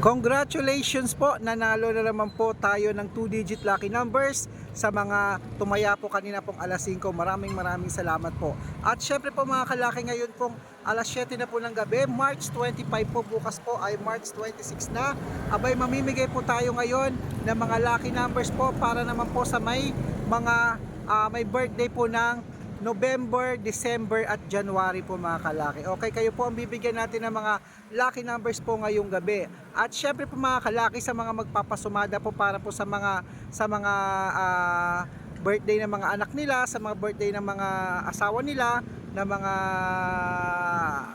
Congratulations po, nanalo na naman po tayo ng 2-digit lucky numbers sa mga tumaya po kanina pong alas 5. Maraming maraming salamat po. At syempre po mga kalaki ngayon pong alas 7 na po ng gabi, March 25 po, bukas po ay March 26 na. Abay mamimigay po tayo ngayon ng mga lucky numbers po para naman po sa may mga ah, may birthday po ng November, December at January po mga kalaki. Okay, kayo po ang bibigyan natin ng mga lucky numbers po ngayong gabi. At syempre po mga kalaki sa mga magpapasumada po para po sa mga sa mga ah, birthday ng mga anak nila, sa mga birthday ng mga asawa nila, ng mga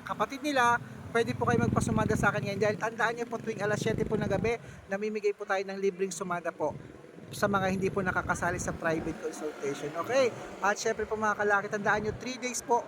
kapatid nila, pwede po kayo magpasumada sa akin ngayon dahil tandaan niyo po tuwing alas 7 po ng gabi, namimigay po tayo ng libreng sumada po sa mga hindi po nakakasali sa private consultation. Okay? At syempre po mga kalaki, tandaan nyo, 3 days po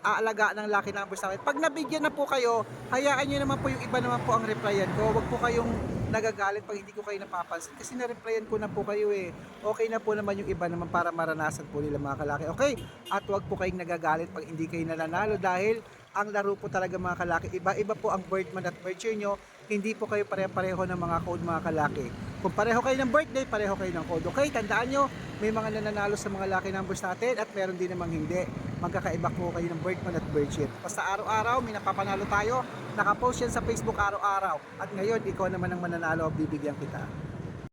aalaga ng lucky numbers namin. Pag nabigyan na po kayo, hayaan nyo naman po yung iba naman po ang replyan ko. Huwag po kayong nagagalit pag hindi ko kayo napapansin. Kasi na-replyan ko na po kayo eh. Okay na po naman yung iba naman para maranasan po nila mga kalaki. Okay? At huwag po kayong nagagalit pag hindi kayo nananalo dahil ang laro po talaga mga kalaki. Iba-iba po ang birth month at year nyo. Hindi po kayo pare-pareho ng mga code mga kalaki. Kung pareho kayo ng birthday, pareho kayo ng code. Okay, tandaan nyo, may mga nananalo sa mga lucky numbers natin at meron din namang hindi. Magkakaiba po kayo ng birth month at birth year. Basta araw-araw, may napapanalo tayo. Nakapost yan sa Facebook araw-araw. At ngayon, ikaw naman ang mananalo, bibigyan kita.